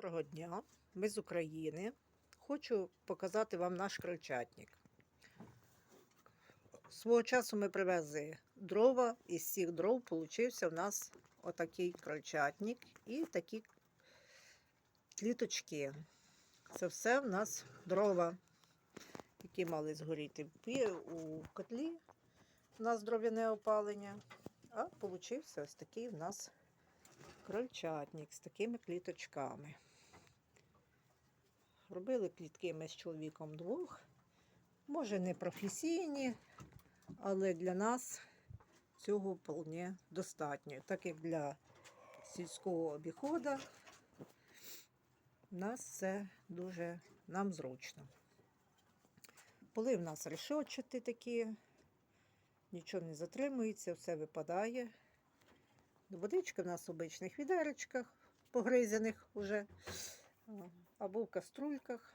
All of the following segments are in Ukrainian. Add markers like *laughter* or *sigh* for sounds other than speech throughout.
Доброго дня, ми з України. Хочу показати вам наш крольчатник. Свого часу ми привезли дрова, із цих дров получився у нас отакий крольчатник і такі кліточки. Це все в нас дрова, які мали згоріти у котлі. У нас дров'яне опалення. А получився ось такий у нас крольчатник з такими кліточками. Робили клітки ми з чоловіком двох. Може, не професійні, але для нас цього вполне достатньо. Так як для сільського обіходу, нас це дуже нам зручно. Поли в нас решетчаті такі, нічого не затримується, все випадає. Водичка в нас в обичних відеречках, погризаних уже, або в каструльках.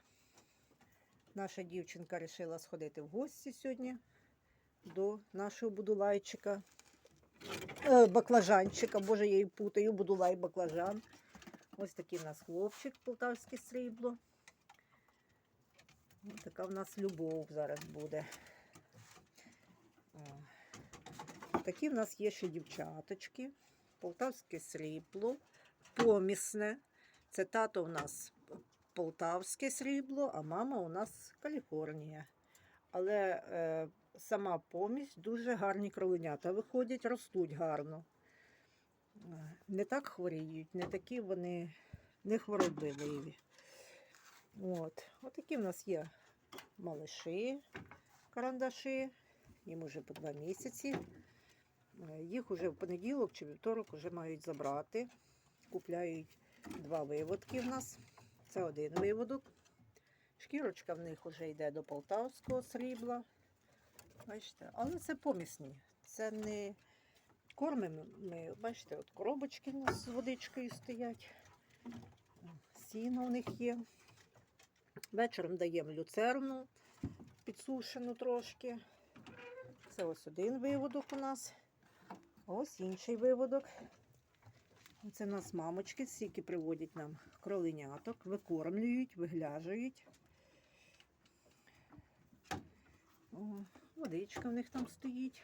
Наша дівчинка вирішила сходити в гості сьогодні до нашого будулайчика. Е, баклажанчика, боже, я її путаю, будулай баклажан. Ось такий в нас хлопчик, полтавське срібло. Ось така в нас любов зараз буде. О. Такі в нас є ще дівчаточки. Полтавське срібло, помісне. Це тато у нас полтавське срібло, а мама у нас Каліфорнія. Але е, сама помість дуже гарні кроленята виходять, ростуть гарно. Не так хворіють, не такі вони не хворобливі. От. Отакі в нас є малиші, карандаші, їм уже по два місяці. Їх уже в понеділок чи вівторок вже мають забрати. Купляють два виводки в нас. Це один виводок. Шкірочка в них вже йде до полтавського срібла. Бачите, але це помісні. Це не кормимо ми, бачите, от коробочки у нас з водичкою стоять. Сіно в них є. Вечором даємо люцерну, підсушену трошки. Це ось один виводок у нас. Ось інший виводок. Це у нас мамочки, які приводять нам кроленяток, викормлюють, вигляжують. О, водичка в них там стоїть.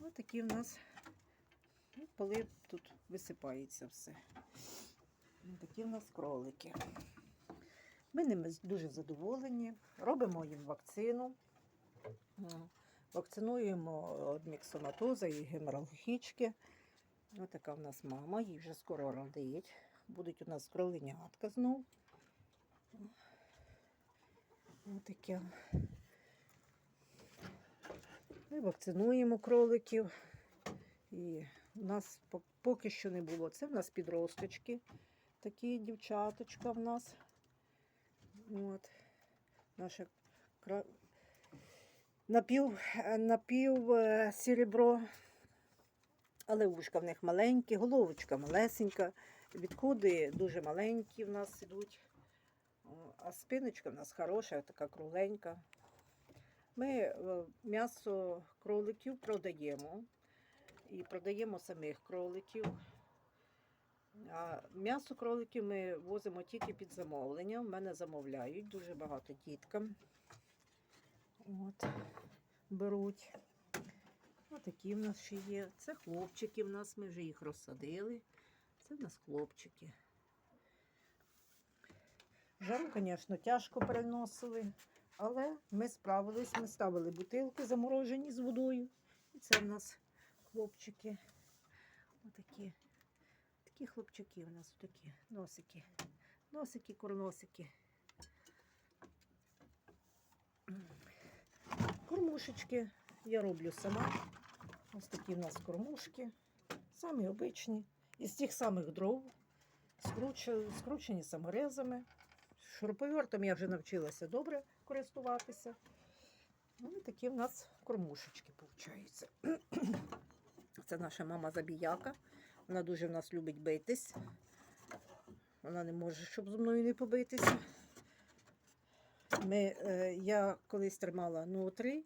Ось такі в нас ну, поли тут висипається все. Ось такі в нас кролики. Ми ними дуже задоволені. Робимо їм вакцину. Вакцинуємо від міксоматоза і геморрагічки. Ось така в нас мама, їй вже скоро родить. Будуть у нас кроленятка знов. Ось таке. Ми вакцинуємо кроликів. І у нас поки що не було. Це в нас підросточки. Такі дівчаточка в нас. От. Наша напів, напів е, серебро. Але вушка в них маленькі, головочка малесенька, відходи дуже маленькі в нас ідуть. А спиночка в нас хороша, така кругленька. Ми е, м'ясо кроликів продаємо і продаємо самих кроликів. А м'ясо кроликів ми возимо тільки під замовлення. В мене замовляють дуже багато діткам. От, беруть. Отакі в нас ще є. Це хлопчики в нас, ми вже їх розсадили. Це в нас хлопчики. Жару, звісно, тяжко переносили, але ми справились, ми ставили бутилки заморожені з водою. І це в нас хлопчики. Отакі. Такі хлопчики у нас такі носики. Носики, курносики. Кормушечки я роблю сама. Ось такі в нас кормушки. Самі обичні. Із тих самих дров. Скручені саморезами. Шуруповертом я вже навчилася добре користуватися. Ну, такі в нас кормушечки, виходить. *clears throat* Це наша мама забіяка. Вона дуже в нас любить битись. Вона не може, щоб зі мною не побитися. Ми, е, я колись тримала нутрій.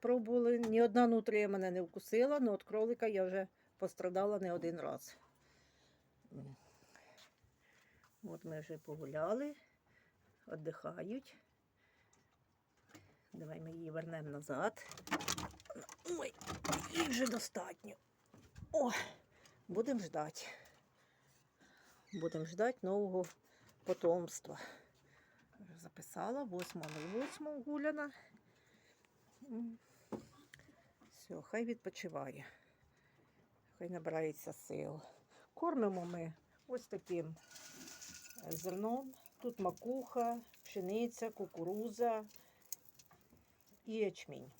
Пробували, ні одна нутрія мене не вкусила, але від кролика я вже пострадала не один раз. От ми вже погуляли, віддихають. Давай ми її вернемо назад. Ой, їй вже достатньо. О, будемо ждати. Будемо ждати нового потомства. Записала 8.08 гуляна. Все, хай відпочиває. Хай набирається сил. Кормимо ми ось таким е, зерном. Тут макуха, пшениця, кукуруза і ячмінь.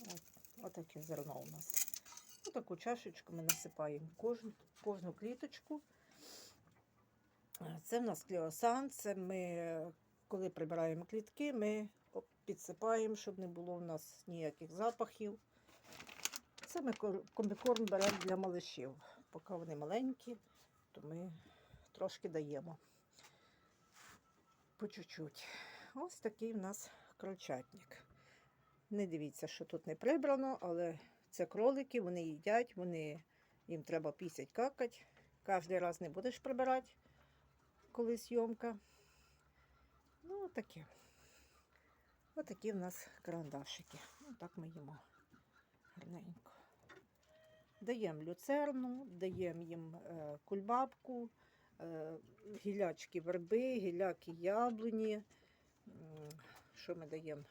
От, отаке зерно у нас. Отаку чашечку ми насипаємо кожну, кожну кліточку. Е, Це в нас кліосан, це ми, коли прибираємо клітки, ми підсипаємо, щоб не було в нас ніяких запахів. Це ми комбікорм беремо для малишів. Поки вони маленькі, то ми трошки даємо. По чуть-чуть. Ось такий в нас крольчатник. Не дивіться, що тут не прибрано, але це кролики, вони їдять, вони, їм треба пісять какать. Кожен раз не будеш прибирати, коли зйомка. Ну, таке. Отакі в нас карандашики. Ну, так ми їмо гарненько. Даємо люцерну, даємо їм е, кульбабку, е, гілячки верби, гіляки яблуні. Що ми даємо?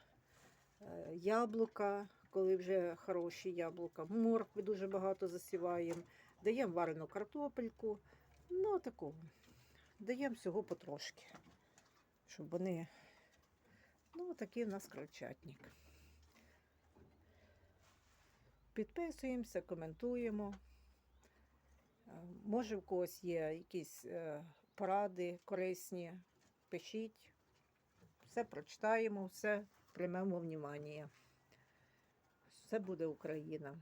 Е, Яблука, коли вже хороші яблука, моркви дуже багато засіваємо, даємо варену картопельку. Ну, таку. Даємо всього потрошки, щоб вони. Ну, такий у нас крольчатник. Підписуємося, коментуємо. Е, Може, в когось є якісь е, поради корисні, пишіть. Все прочитаємо, все приймемо внимання. Все буде Україна.